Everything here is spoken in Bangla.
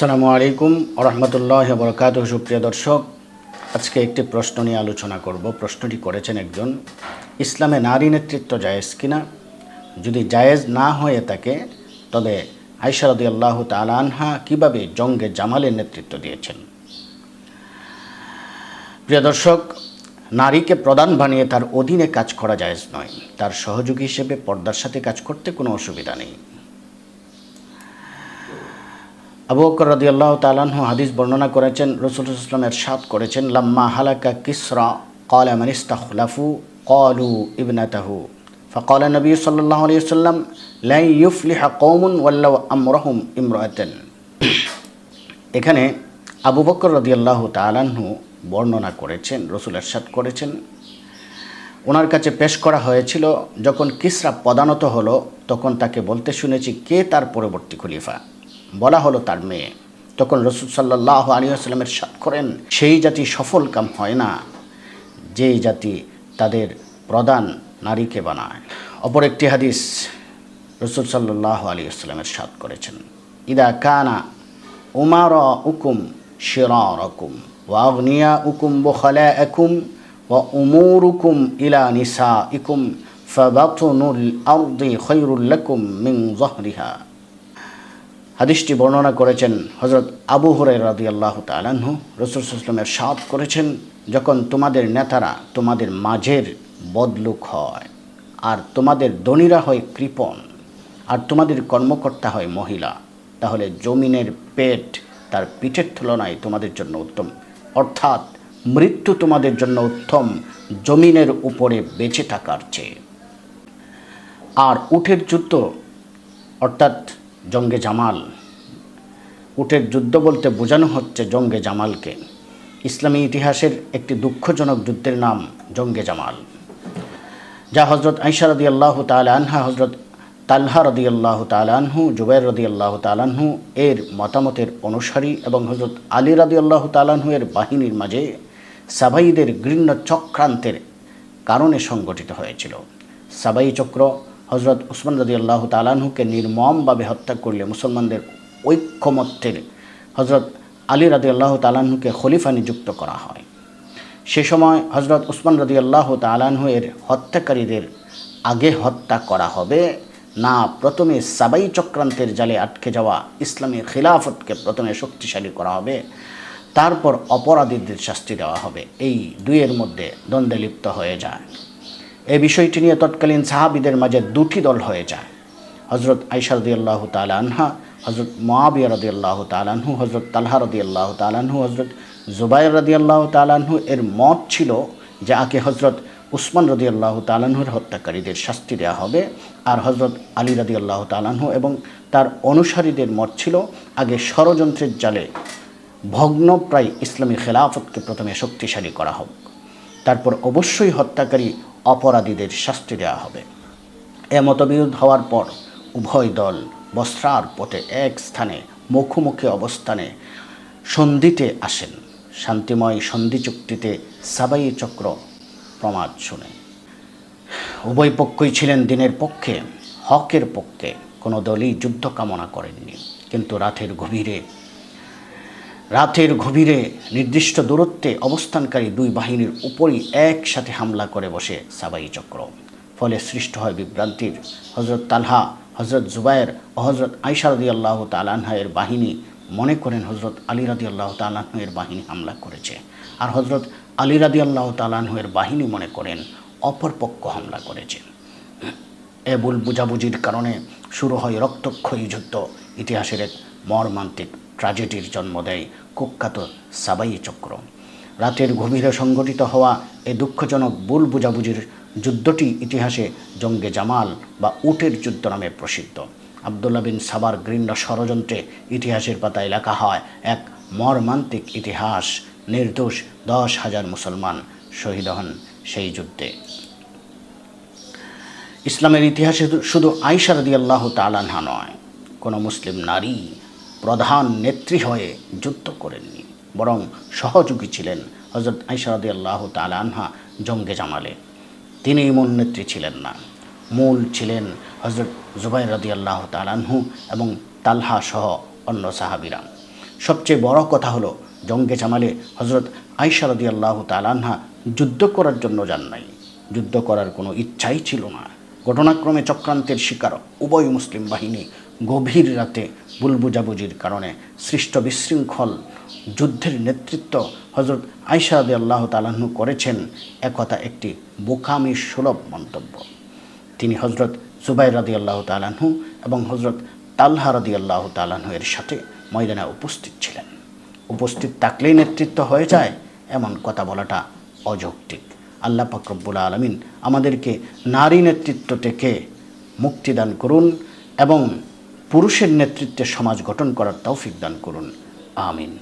আসসালামু আলাইকুম রহমতুল্লাহ বরকাত সুপ্রিয় দর্শক। আজকে একটি প্রশ্ন নিয়ে আলোচনা করব। প্রশ্নটি করেছেন একজন ইসলামে নারী নেতৃত্ব জায়েজ কিনা? যদি জায়েজ না হয়ে থাকে, তবে আইসারদি আল্লাহ তালানহা কীভাবে জঙ্গে জামালের নেতৃত্ব দিয়েছেন? প্রিয় দর্শক, নারীকে প্রধান বানিয়ে তার অধীনে কাজ করা জায়েজ নয়। তার সহযোগী হিসেবে পর্দার সাথে কাজ করতে কোনো অসুবিধা নেই। আবু বকর আল্লাহ তালাহ হাদিস বর্ণনা করেছেন রসুলাম এরশাদ করেছেন, লাম্মা হালাকা কিসরা কল আমানিস্তাহলাফু কলু ইবনাতাহু। ফকল নবী সাল্লাহ আলিয়া সাল্লাম লাই ইউফলিহা কৌমুন ওয়াল্লা আমরহম ইমরাতেন। এখানে আবু বকর রদিয়াল্লাহ তালাহু বর্ণনা করেছেন, রসুল এরশাদ করেছেন। ওনার কাছে পেশ করা হয়েছিল, যখন কিসরা পদানত হলো, তখন তাকে বলতে শুনেছি, কে তার পরবর্তী খলিফা? বলা হলো তার মেয়ে। তখন রসুল সাল্লাহ আলী আসলামের সাত করেন, সেই জাতি সফল কাম হয় না, যেই জাতি তাদের প্রধান নারীকে বানায়। অপর একটি হাদিস রসুল সাল্লাহ আলী আসলামের সাত করেছেন, ইদা কানা উমার উকুম শিরা রকুম ওয়াগনিয়া উকুম বখলা একুম ওয়া উমুরুকুম ইলা নিসা ইকুম ফাবাতুনুল আরদি খৈরুল মিং জহরিহা। হাদিসটি বর্ণনা করেছেন হজরত আবু হরাই রাদি আল্লাহ তালাহু রসুল ইসলামের সাদ করেছেন, যখন তোমাদের নেতারা তোমাদের মাঝের বদলুক হয় আর তোমাদের ধনীরা হয় কৃপণ আর তোমাদের কর্মকর্তা হয় মহিলা, তাহলে জমিনের পেট তার পিঠের তুলনায় তোমাদের জন্য উত্তম। অর্থাৎ মৃত্যু তোমাদের জন্য উত্তম জমিনের উপরে বেঁচে থাকার চেয়ে। আর উঠের যুদ্ধ, অর্থাৎ জঙ্গে জামাল। উটের যুদ্ধ বলতে বোঝানো হচ্ছে জঙ্গে জামালকে। ইসলামী ইতিহাসের একটি দুঃখজনক যুদ্ধের নাম জঙ্গে জামাল। যা হজরত আইসা রদি আল্লাহ আনহা হজরত তালহা রদি আল্লাহ তালানহু জুবাইর রদি আল্লাহ তালানহু এর মতামতের অনুসারী এবং হজরত আলী রদি আল্লাহ তালানহু এর বাহিনীর মাঝে সাবাইদের গৃণ্য চক্রান্তের কারণে সংগঠিত হয়েছিল। সাবাই চক্র হজরত উসমান রদি আল্লাহ তালানহুকে নির্মমভাবে হত্যা করলে মুসলমানদের ঐক্যমত্যের হজরত আলী রাদি আল্লাহ তালাহুকে খলিফা নিযুক্ত করা হয়। সে সময় হজরত উসমান রদি আল্লাহ তালাহু এর হত্যাকারীদের আগে হত্যা করা হবে। না, প্রথমে সাবাই চক্রান্তের জালে আটকে যাওয়া ইসলামী খিলাফতকে প্রথমে শক্তিশালী করা হবে। তারপর অপরাধীদের শাস্তি দেওয়া হবে। এই দুইয়ের মধ্যে দ্বন্দ্বে লিপ্ত হয়ে যায়। এই বিষয়টি নিয়ে তৎকালীন সাহাবিদের মাঝে দুটি দল হয়ে যায়। হজরত আইসা রদি আল্লাহ তালা আনহা হজরত মাবিয়া রদি আল্লাহ তালাহু হজরত তালহা রদি আল্লাহ তালাহু হজরত জুবাইর রদি আল্লাহ তালাহু এর মত ছিল যে আগে হজরত উসমান রদি আল্লাহ তালাহুর হত্যাকারীদের শাস্তি দেওয়া হবে আর হজরত আলী রদি আল্লাহ তালাহু এবং তার অনুসারীদের মত ছিল আগে ষড়যন্ত্রের জালে ভগ্নপ্রায় ইসলামী খেলাফতকে প্রথমে শক্তিশালী করা হোক। তারপর অবশ্যই হত্যাকারী অপরাধীদের শাস্তি দেওয়া হবে। এ মতবিরোধ হওয়ার পর উভয় দল বস্ত্রার পথে এক স্থানে মুখোমুখি অবস্থানে সন্ধিতে আসেন। শান্তিময় সন্ধি চুক্তিতে সাবাই চক্র প্রমাদ শুনে। উভয় পক্ষই ছিলেন দিনের পক্ষে, হকের পক্ষে। কোনো দলই যুদ্ধ কামনা করেননি। কিন্তু রাতের গভীরে রাতের গভীরে নির্দিষ্ট দূরত্বে অবস্থানকারী দুই বাহিনীর উপরই একসাথে হামলা করে বসে সাবাই চক্র। ফলে সৃষ্ট হয় বিভ্রান্তির। হজরত তালহা হজরত জুবায়ের ও হজরত আইসা রদি আল্লাহ তালাহের বাহিনী মনে করেন হজরত আলী রাদি আল্লাহ তালাহের বাহিনী হামলা করেছে। আর হজরত আলী রাদি আল্লাহ তালাহের বাহিনী মনে করেন অপরপক্ষ হামলা করেছে। এ ভুল বুঝাবুঝির কারণে শুরু হয় রক্তক্ষয়ী যুদ্ধ। ইতিহাসের এক মর্মান্তিক ট্র্যাজেডির জন্ম দেয় কুখ্যাত সাবাই চক্র। রাতের গভীরে সংগঠিত হওয়া এই দুঃখজনক ভুল বুঝাবুঝির যুদ্ধটি ইতিহাসে জঙ্গে জামাল বা উটের যুদ্ধ নামে প্রসিদ্ধ। আবদুল্লা বিন সাবার গৃণ্য ষড়যন্ত্রে ইতিহাসের পাতায় লেখা হয়, এক মর্মান্তিক ইতিহাস, নির্দোষ দশ হাজার মুসলমান শহীদ হন সেই যুদ্ধে। ইসলামের ইতিহাসে শুধু আইসা রদি আল্লাহ তালানহা নয়, কোনো মুসলিম নারী প্রধান নেত্রী হয়ে যুদ্ধ করেননি, বরং সহযোগী ছিলেন হজরত আইসা রদি আল্লাহ তালানহা জঙ্গে জামালে। তিনি মূল নেত্রী ছিলেন না। মূল ছিলেন হজরত জুবাই রদি আল্লাহ তালানহু এবং তালহা সহ অন্য সাহাবিরা। সবচেয়ে বড় কথা হলো, জঙ্গে জামালে হজরত আইসা রদি আল্লাহ তালানহা যুদ্ধ করার জন্য যান নাই। যুদ্ধ করার কোনো ইচ্ছাই ছিল না। ঘটনাক্রমে চক্রান্তের শিকার উভয় মুসলিম বাহিনী গভীর রাতে বুলবুজাবুজির কারণে সৃষ্ট বিশৃঙ্খল, যুদ্ধের নেতৃত্ব হজরত আইসা রদি আল্লাহ তালাহু করেছেন একথা একটি বোকামি সুলভ মন্তব্য। তিনি হজরত জুবাই রাদি আল্লাহ তালাহু এবং হজরত তালহা রাদি আল্লাহ তালাহু এর সাথে ময়দানে উপস্থিত ছিলেন। উপস্থিত থাকলেই নেতৃত্ব হয়ে যায়, এমন কথা বলাটা অযৌক্তিক। আল্লাহ পাকরব্বুল আলমিন আমাদেরকে নারী নেতৃত্ব থেকে মুক্তিদান করুন এবং পুরুষের নেতৃত্বে সমাজ গঠন করার তৌফিক দান করুন। আমিন।